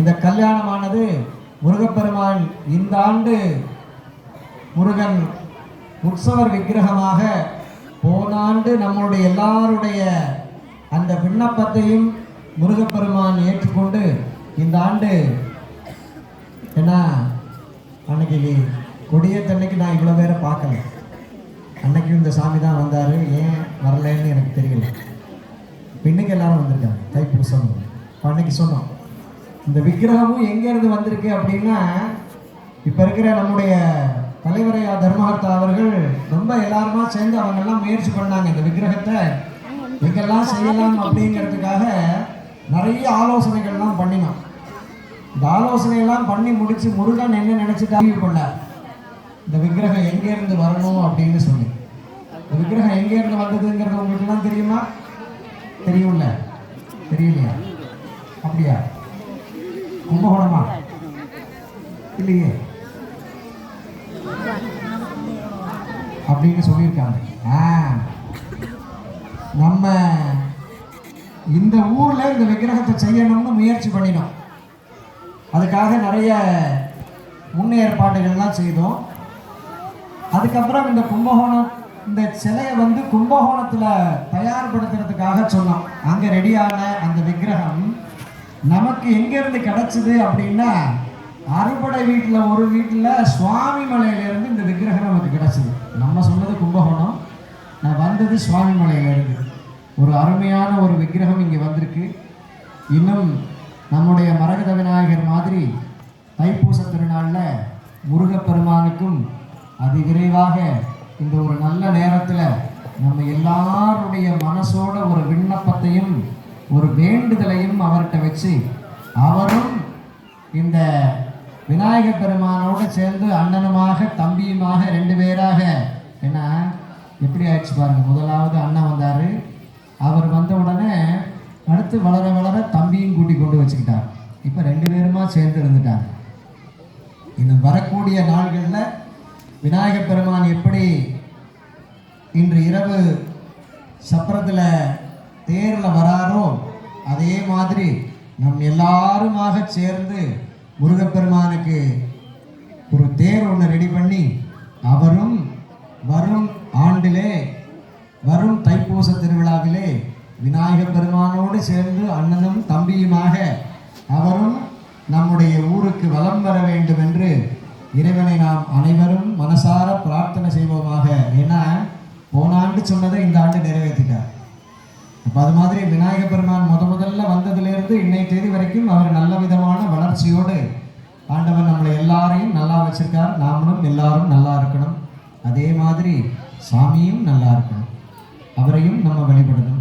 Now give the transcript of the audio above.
இந்த கல்யாணமானது முருகப்பெருமான் இந்த ஆண்டு முருகன் உற்சவர் விக்கிரகமாக போன ஆண்டு நம்மளுடைய எல்லாருடைய அந்த விண்ணப்பத்தையும் முருகப்பெருமான் ஏற்றுக்கொண்டு இந்த ஆண்டு ஏன்னா அன்னைக்கு கொடியத்தன்னைக்கு நான் இவ்வளோ பேரை பார்க்கல. அன்னைக்கு இந்த சாமி தான் வந்தார். ஏன் வரலன்னு எனக்கு தெரியல. இப்ப இன்னைக்கு எல்லாரும் வந்திருக்காங்க. தைப்பூசம். அன்னைக்கு சொன்னோம். இந்த விக்கிரகமும் எங்கேருந்து வந்திருக்கு அப்படின்னா இப்போ இருக்கிற நம்முடைய தலைவரையா தர்மஹர்த்தா அவர்கள் ரொம்ப எல்லாருமா சேர்ந்து அவங்கெல்லாம் முயற்சி பண்ணாங்க இந்த விக்கிரகத்தை. எங்கெல்லாம் செய்யலாம் அப்படிங்கிறதுக்காக நிறைய ஆலோசனைகள்லாம் பண்ணினோம். இந்த ஆலோசனையெல்லாம் பண்ணி முடித்து முருகன் என்ன நினைச்சிட்டா கொண்டார் இந்த விக்கிரகம் எங்கேருந்து வரணும் அப்படின்னு சொல்லி. இந்த விக்கிரகம் எங்கேருந்து வந்ததுங்கிறது உங்களுக்குலாம் தெரியுமா? தெரியும்ல? தெரியலையா? அப்படியா? கும்பகோணமா இல்லையே. அப்படின்னு சொல்லியிருக்காங்க. ஆ. நம்ம இந்த ஊர்ல இந்த விக்கிரகத்தை செய்யணும்னு முயற்சி பண்ணினோம். அதுக்காக நிறைய முன்னேற்பாடுகள்லாம் செய்தோம். அதுக்கப்புறம் இந்த கும்பகோணம் இந்த சிலையை வந்து கும்பகோணத்தில் தயார்படுத்துறதுக்காக சொன்னோம். அங்கே ரெடியான அந்த விக்கிரகம் நமக்கு எங்கேருந்து கிடச்சிது அப்படின்னா அறுபடை வீட்டில் ஒரு வீட்டில் சுவாமி மலையிலேருந்து இந்த விக்கிரகம் நமக்கு கிடச்சிது. நம்ம சொன்னது கும்பகோணம். நான் வந்தது சுவாமி மலையிலேருந்து. ஒரு அருமையான ஒரு விக்கிரகம் இங்கே வந்திருக்கு. இன்னும் நம்முடைய மரகத விநாயகர் மாதிரி தைப்பூச திருநாளில் முருகப்பெருமானுக்கும் அது விரைவாக இந்த ஒரு நல்ல நேரத்தில் நம்ம எல்லாருடைய மனசோட ஒரு விண்ணப்பத்தையும் ஒரு வேண்டுதலையும் அவர்கிட்ட வச்சு அவரும் இந்த விநாயகர் பெருமானோடு சேர்ந்து அண்ணனுமாக தம்பியுமாக ரெண்டு பேராக என்ன எப்படி ஆயிடுச்சு பாருங்கள் முதலாவது அண்ணன் வந்தார். அவர் வந்த உடனே அடுத்து வளர வளர தம்பியும் கூட்டி கொண்டு வச்சுக்கிட்டார். இப்போ ரெண்டு பேருமா சேர்ந்து இருந்துட்டாங்க. இன்னும் வரக்கூடிய நாள்களில் விநாயகப் பெருமான் எப்படி இன்று இரவு சப்பரத்தில் தேரில் வராரோ அதே மாதிரி நம் எல்லாருமாக சேர்ந்து முருகப்பெருமானுக்கு ஒரு தேர் ஒன்று ரெடி பண்ணி அவரும் வரும் ஆண்டிலே வரும் தைப்பூச திருவிழாவிலே விநாயகர் பெருமானோடு சேர்ந்து அண்ணனும் தம்பியுமாக அவரும் நம்முடைய ஊருக்கு வலம் வர வேண்டும் என்று இறைவனை நாம் அனைவரும் மனசார பிரார்த்தனை செய்வோமாக. ஏன்னா போன ஆண்டு சொன்னதை இந்த ஆண்டு நிறைவேற்றிட்டார். அப்போ அது மாதிரி விநாயகர் பெருமான் முத முதல்ல வந்ததுலேருந்து இன்னை தேதி வரைக்கும் அவர் நல்ல விதமான வளர்ச்சியோடு ஆண்டவர் நம்மளை எல்லாரையும் நல்லா வச்சிருக்கார். நாமளும் எல்லாரும் நல்லா இருக்கணும். அதே மாதிரி சாமியும் நல்லா இருக்கணும். அவரையும் நம்ம வழிபடணும்.